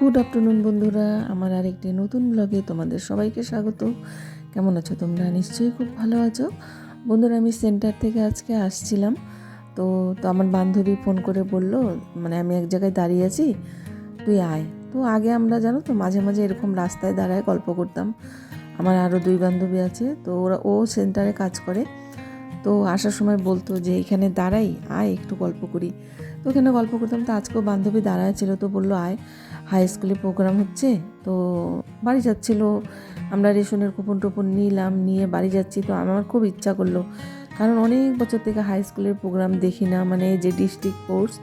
Good afternoon বন্ধুরা, আমার আরেকটি নতুন ব্লগে তোমাদের সবাইকে স্বাগত। কেমন আছো তোমরা? নিশ্চয়ই খুব ভালো আছো। বন্ধুরা, আমি সেন্টার থেকে আজকে আসছিলাম। তো তো আমার বান্ধবী ফোন করে বলল মানে আমি এক জায়গায় দাঁড়িয়ে আছি, তুই আয়। তো আগে আমরা, জানো তো, মাঝে মাঝে এরকম রাস্তায় দাঁড়ায় গল্প করতাম। আমার আরও দুই বান্ধবী আছে, তো ওরা, ও সেন্টারে কাজ করে। তো আসার সময় বলতো যে, এখানে দাঁড়াই, আয়, একটু গল্প করি। তো ওখানে গল্প করতাম। তো আজকেও বান্ধবী দাঁড়ায় ছিল তো বলল, আয় হাই স্কুলে প্রোগ্রাম হচ্ছে। তো বাড়ি যাচ্ছিল। আমরা রেশনের কুপন টুপন নিলাম, নিয়ে বাড়ি যাচ্ছি। তো আমার খুব ইচ্ছা করল। কারণ অনেক বছর থেকে হাই স্কুলের প্রোগ্রাম দেখি না মানে যে ডিস্ট্রিক্ট কোর্স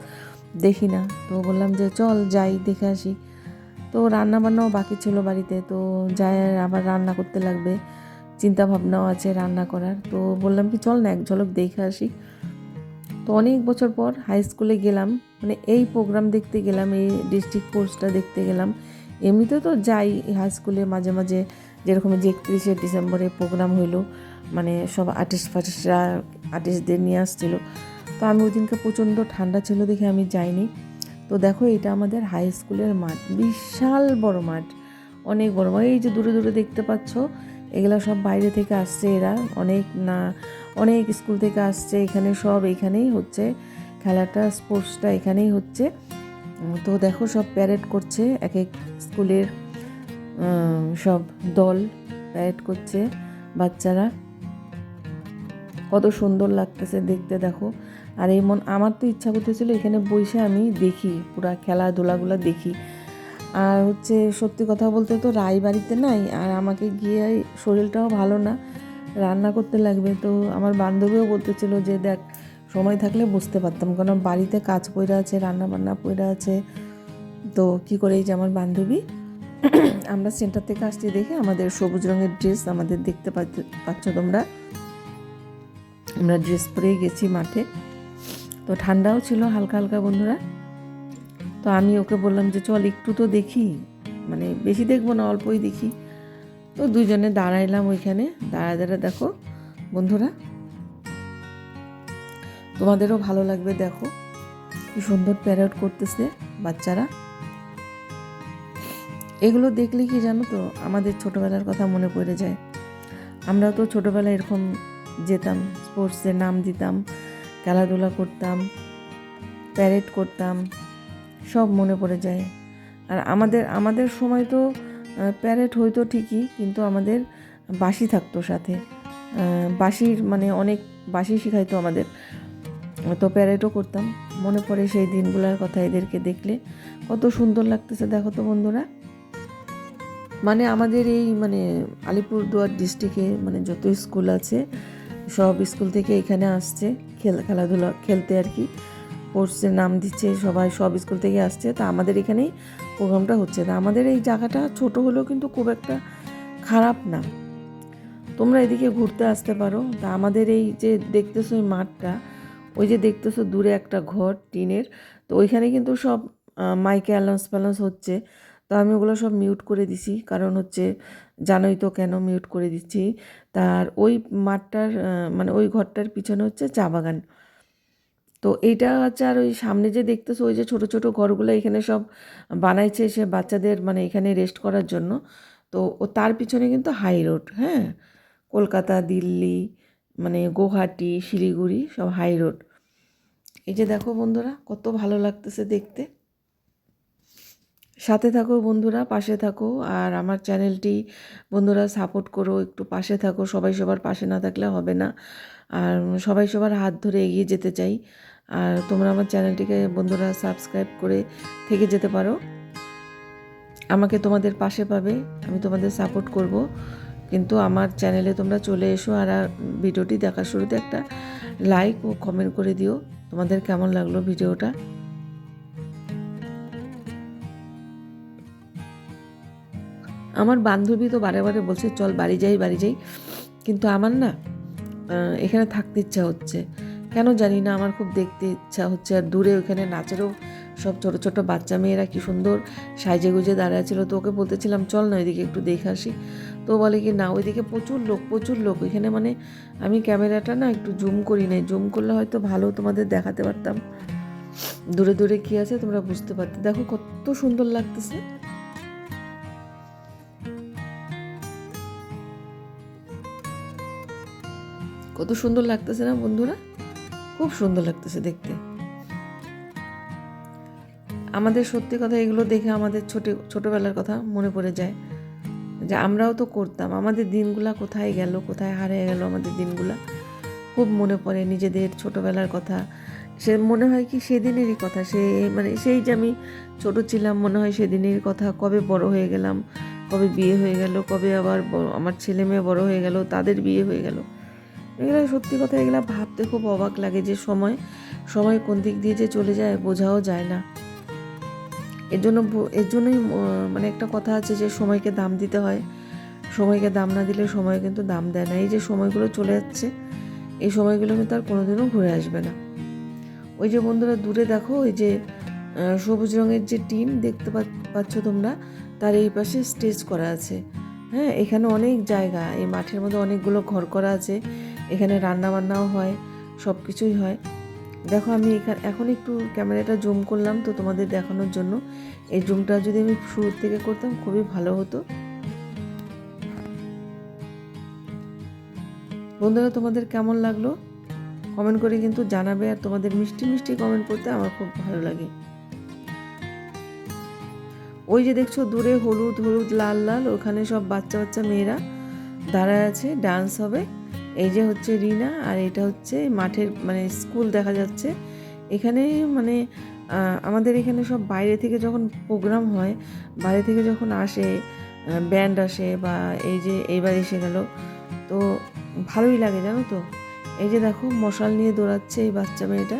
দেখি না। তো বললাম যে, চল যাই, দেখে আসি। তো রান্না বান্নাও বাকি ছিল বাড়িতে। তো যাই আবার রান্না করতে লাগবে। চিন্তা ভাবনাও আছে রান্না করার। তো বললাম কি, চল না এক ঝলক দেখে আসি। তো অনেক বছর পর হাই স্কুলে গেলাম। মানে এই প্রোগ্রাম দেখতে গেলাম, এই ডিস্ট্রিক্ট কোর্সটা দেখতে গেলাম। এমনিতে তো যাই হাই স্কুলে মাঝে মাঝে, যেরকম যে একত্রিশে ডিসেম্বরে প্রোগ্রাম হইল মানে সব আর্টিস্ট ফার্টিস্টরা আর্টিস্টদের নিয়ে আসছিল। তো আমি ওই দিনকে প্রচণ্ড ঠান্ডা ছিল দেখে আমি যাইনি। তো দেখো এটা আমাদের হাই স্কুলের মাঠ, বিশাল বড় মাঠ, অনেক বড় মাঠ। এই যে দূরে দূরে দেখতে পাচ্ছ এগুলো সব বাইরে থেকে আসছে এরা। অনেক না, অনেক স্কুল থেকে আসছে এখানে, সব এখানেই হচ্ছে। খেলাটা, স্পোর্টসটা এখানেই হচ্ছে। তো দেখো সব প্যারেড করছে এক এক স্কুলের সব দল প্যারেড করছে বাচ্চারা। কত সুন্দর লাগতেছে দেখতে দেখো। আর এই মন আমার তো ইচ্ছা করতেছিল এখানে বসে আমি দেখি, পুরা খেলাধুলাগুলো দেখি। আর হচ্ছে সত্যি কথা বলতে তো রায় বাড়িতে নাই, আর আমাকে গিয়ে শরীরটাও ভালো না, রান্না করতে লাগবে। তো আমার বান্ধবীও বলতেছিল যে, দেখ, সময় থাকলে বুঝতে পারতাম কারণ বাড়িতে কাজ পড়ে আছে রান্না বান্না পড়ে আছে। তো কি করে এই যে আমার বান্ধবী, আমরা সেন্টার থেকে আসছি দেখে আমাদের সবুজ রঙের ড্রেস আমাদের দেখতে পাচ্ছ- তোমরা। আমরা ড্রেস পরেই গেছি মাঠে। তো ঠান্ডাও ছিল হালকা হালকা বন্ধুরা। তো আমি ওকে বললাম যে, চল একটু তো দেখি। মানে বেশি দেখব না, অল্পই দেখি। তো দুজনে দাঁড়াইলাম ওইখানে। দাঁড়া দাঁড়া দেখো, বন্ধুরা, তোমাদেরও ভালো লাগবে, দেখো। কি সুন্দর প্যারেড করতেছে বাচ্চারা। এগুলো দেখলে কি জানো তো, আমাদের ছোটবেলার কথা মনে পড়ে যায়। আমরা তো ছোটবেলায় এরকম যেতাম স্পোর্টসে নাম দিতাম, খেলাধুলা করতাম প্যারেড করতাম। সব মনে পড়ে যায়। আর আমাদের আমাদের সময় তো প্যারেড হইতো ঠিকই, কিন্তু আমাদের বাঁশি থাকতো সাথে। বাঁশির মানে অনেক বাঁশি শিখাইতো আমাদের। তো প্যারেডও করতাম। মনে পড়ে সেই দিনগুলোর কথা এদেরকে দেখলে। কত সুন্দর লাগতেছে, দেখো তো বন্ধুরা। মানে আমাদের এই মানে আলিপুরদুয়ার ডিস্ট্রিক্টে মানে যত স্কুল আছে, সব স্কুল থেকে এখানে আসছে খেল খেলাধুলা খেলতে আর কি। স্পোর্টসের নাম দিচ্ছে, সবাই সব স্কুল থেকে আসছে। তা আমাদের এখানেই প্রোগ্রামটা হচ্ছে। তা আমাদের এই জায়গাটা ছোট হলেও কিন্তু খুব একটা খারাপ না। তোমরা এদিকে ঘুরতে আসতে পারো। তা আমাদের এই যে দেখতেছো এই মাঠটা, ওই যে দেখতেছো দূরে একটা ঘর টিনের। তো ওইখানে কিন্তু সব মাইকে অ্যালাউন্স ফ্যালাউন্স হচ্ছে। তো আমি ওগুলো সব মিউট করে দিছি। কারণ হচ্ছে, জানোই তো কেন মিউট করে দিচ্ছি। তার ওই মাঠটার মানে ওই ঘরটার পিছনে হচ্ছে চা বাগান। তো এইটা হচ্ছে আর ওই সামনে যে দেখতেছো, ওই যে ছোটো ছোটো ঘরগুলো এখানে সব বানাইছে সে বাচ্চাদের মানে এখানে রেস্ট করার জন্য। তো ও তার পিছনে কিন্তু হাই রোড হ্যাঁ? কলকাতা, দিল্লি মানে গুয়াহাটি, শিলিগুড়ি সব হাই রোড এই যে দেখো বন্ধুরা, কত ভালো লাগতেছে দেখতে। সাথে থাকো বন্ধুরা, পাশে থাকো। আর আমার চ্যানেলটি বন্ধুরা সাপোর্ট করো, একটু পাশে থাকো। সবাই সবার পাশে না থাকলে হবে না। আর সবাই সবার হাত ধরে এগিয়ে যেতে চাই। আর তোমরা আমার চ্যানেলটিকে বন্ধুরা সাবস্ক্রাইব করে থেকে যেতে পারো। আমাকে তোমাদের পাশে পাবে, আমি তোমাদের সাপোর্ট করব। কিন্তু আমার চ্যানেলে তোমরা চলে এসো আর ভিডিওটি দেখার শুরুতে একটা লাইক ও কমেন্ট করে দিও। তোমাদের কেমন লাগল ভিডিওটা? আমার বান্ধবী তো বারে বারে বলছে, চল বাড়ি যাই বাড়ি যাই। কিন্তু আমার না এখানে থাকতে ইচ্ছা হচ্ছে। কেন জানি না, আমার খুব দেখতে ইচ্ছা হচ্ছে। আর দূরে ওখানে নাচেরও সব ছোট ছোট বাচ্চা মেয়েরা কি সুন্দর সাইজে গুজে দাঁড়ায় ছিল। তো ওকে বলতেছিলাম, চল না ওইদিকে একটু দেখে আসি। তো বলে কি, না, ওইদিকে প্রচুর লোক প্রচুর লোক। ওইখানে মানে আমি ক্যামেরাটা না একটু জুম করি নাই। জুম করলে হয়তো ভালো তোমাদের দেখাতে পারতাম। দূরে দূরে কি আছে তোমরা বুঝতে পারতে। দেখো কত সুন্দর লাগতেছে। কত সুন্দর লাগতেছে না বন্ধুরা? খুব সুন্দর লাগতেছে দেখতে। আমাদের সত্যি কথা এগুলো দেখে আমাদের ছোট, ছোটোবেলার কথা মনে পড়ে যায়। যে আমরাও তো করতাম। আমাদের দিনগুলা কোথায় গেল, কোথায় হারিয়ে গেল আমাদের দিনগুলা? খুব মনে পড়ে নিজেদের ছোটোবেলার কথা। সে মনে হয় কি সেদিনেরই কথা। সে মানে সেই যে আমি ছোটো ছিলাম, মনে হয় সেদিনের কথা। কবে বড় হয়ে গেলাম, কবে বিয়ে হয়ে গেল, কবে আবার আমার ছেলে মেয়ে বড় হয়ে গেল, তাদের বিয়ে হয়ে গেল। এগুলো সত্যি কথা, এগুলো ভাবতে খুব অবাক লাগে যে সময় সময় কোন দিক দিয়ে যে চলে যায় বোঝাও যায় না। এর জন্য এর জন্যই মানে একটা কথা আছে যে সময়কে দাম দিতে হয়। সময়কে দাম না দিলে সময় কিন্তু দাম দেয় না। এই যে সময়গুলো চলে যাচ্ছে, এই সময়গুলো কিন্তু আর কোনোদিনও ঘুরে আসবে না। ওই যে বন্ধুরা দূরে দেখো, ওই যে সবুজ রঙের যে টিম দেখতে পাচ্ছ তোমরা, তার এই পাশে স্টেজ করা আছে। হ্যাঁ এখানে অনেক জায়গা, এই মাঠের মধ্যে অনেকগুলো ঘর করা আছে। এখানে রান্না বান্নাও হয় সব কিছুই হয়। দেখো আমি এখানে, এখন একটু ক্যামেরাটা জুম করলাম তো তোমাদের দেখানোর জন্য। এই জুমটা যদি আমি শুরুর থেকে করতাম খুবই ভালো হতো। বন্ধুরা, তোমাদের কেমন লাগল? কমেন্ট করে কিন্তু জানাবে আর তোমাদের মিষ্টি মিষ্টি কমেন্ট করতে আমার খুব ভালো লাগে। ওই যে দেখছ, দূরে হলুদ হলুদ, লাল লাল, ওখানে সব বাচ্চা বাচ্চা মেয়েরা দাঁড়ায় আছে ডান্স হবে। এই যে হচ্ছে রিনা আর এটা হচ্ছে মাঠের মানে স্কুল দেখা যাচ্ছে। এখানে মানে আমাদের এখানে সব বাইরে থেকে যখন প্রোগ্রাম হয়, বাইরে থেকে যখন আসে ব্যান্ড আসে বা এই যে এইবার এসে গেল, তো ভালোই লাগে জানো তো। এই যে দেখো, মশাল নিয়ে দৌড়াচ্ছে এই বাচ্চা মেয়েটা।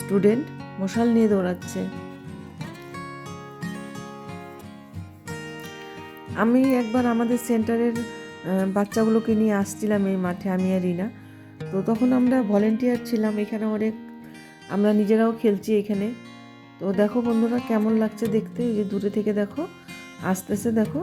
স্টুডেন্ট, মশাল নিয়ে দৌড়াচ্ছে। আমি একবার আমাদের সেন্টারের বাচ্চাগুলোকে নিয়ে আসছিলাম এই মাঠে, আমি আর রিনা। তো তখন আমরা ভলেন্টিয়ার ছিলাম, এখানে অনেক আমরা নিজেরাও খেলছি এখানে। তো দেখো বন্ধুরা, কেমন লাগছে দেখতে? এই যে দূরে থেকে দেখো আসতেছে দেখো।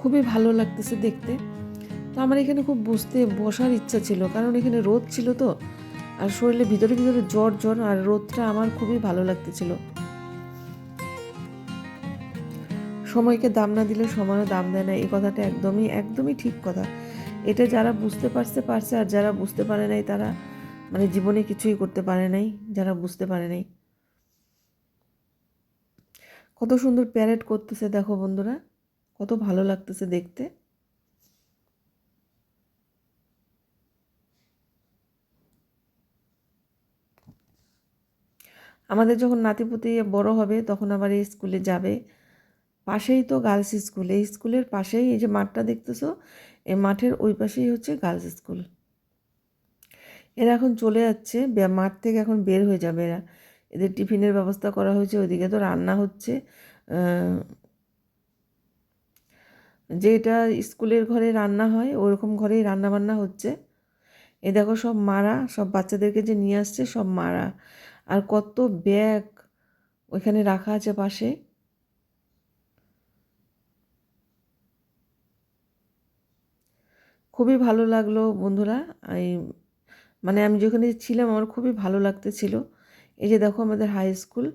খুবই ভালো লাগতেছে দেখতে। তো আমার এখানে খুব বসতে বসার ইচ্ছা ছিল, কারণ এখানে রোদ ছিল তো। আর শরীরে ভিতরে ভিতরে জ্বর জ্বর আর রোদটা আমার খুবই ভালো লাগতেছিল। সময়কে দাম না দিলে সময়ও দাম দেয় না, এই কথাটা একদমই একদমই ঠিক কথা। এটা যারা বুঝতে পারছে পারছে, আর যারা বুঝতে পারে নাই, তারা মানে জীবনে কিছুই করতে পারে নাই, যারা বুঝতে পারে নাই। কত সুন্দর প্যারেড করতেছে, দেখো বন্ধুরা। কত ভালো লাগতেছে দেখতে। আমাদের যখন নাতিপুতি বড় হবে, তখন আবার এই স্কুলে যাবে। পাশেই তো গার্লস স্কুল এই স্কুলের পাশেই এই যে মাঠটা দেখতেছো, এই মাঠের ওই পাশেই হচ্ছে গার্লস স্কুল এরা এখন চলে যাচ্ছে মাঠ থেকে এখন বের হয়ে যাবে এরা। এদের টিফিনের ব্যবস্থা করা হয়েছে, ওইদিকে তো রান্না হচ্ছে। যে এটা স্কুলের ঘরে রান্না হয়, ওরকম ঘরেই রান্না বান্না হচ্ছে। এ দেখো সব মারা, সব বাচ্চাদেরকে যে নিয়ে আসছে, সব মারা। আর কত ব্যাগ ওইখানে রাখা আছে পাশে? খুবই ভালো লাগল বন্ধুরা। এই মানে আমি যেখানে ছিলাম আমার খুবই ভালো লাগতেছিল। এই যে দেখো আমাদের হাই স্কুল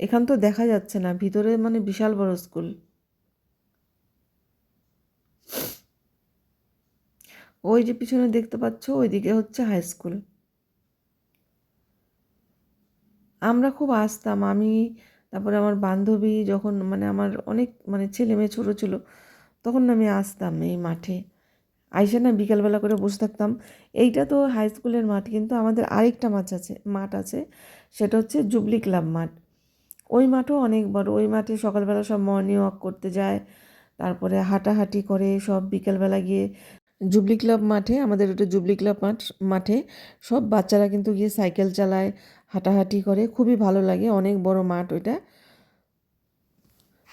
এখান তো দেখা যাচ্ছে না, ভিতরে মানে বিশাল বড় স্কুল ওই যে পিছনে দেখতে পাচ্ছ, ওইদিকে হচ্ছে হাই স্কুল আমরা খুব আসতাম। আমি, তারপরে আমার বান্ধবী যখন মানে আমার অনেক মানে ছেলে মেয়ে ছোটো ছিল, তখন আমি আসতাম এই মাঠে। আইসে না বিকালবেলা করে বসে থাকতাম। এইটা তো হাই স্কুলের মাঠ, কিন্তু আমাদের আরেকটা মাছ আছে, মাঠ আছে, সেটা হচ্ছে জুবলি ক্লাব মাঠ। ওই মাঠও অনেক বড়। ওই মাঠে সকালবেলা সব মর্নিং ওয়াক করতে যায়, তারপরে হাঁটাহাঁটি করে, সব বিকেলবেলা গিয়ে জুবলি ক্লাব মাঠে, আমাদের ওটা জুবলি ক্লাব মাঠ, মাঠে সব বাচ্চারা কিন্তু গিয়ে সাইকেল চালায়। হাঁটাহাঁটি করে, খুবই ভালো লাগে, অনেক বড় মাঠ ওইটা।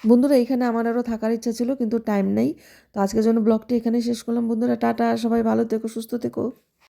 বন্ধুরা, এখানে আমার আরও থাকার ইচ্ছা ছিল, কিন্তু টাইম নেই। তো আজকের জন্য ব্লগটি এখানে শেষ করলাম। বন্ধুরা, টাটা, সবাই ভালো থেকো, সুস্থ থেকো।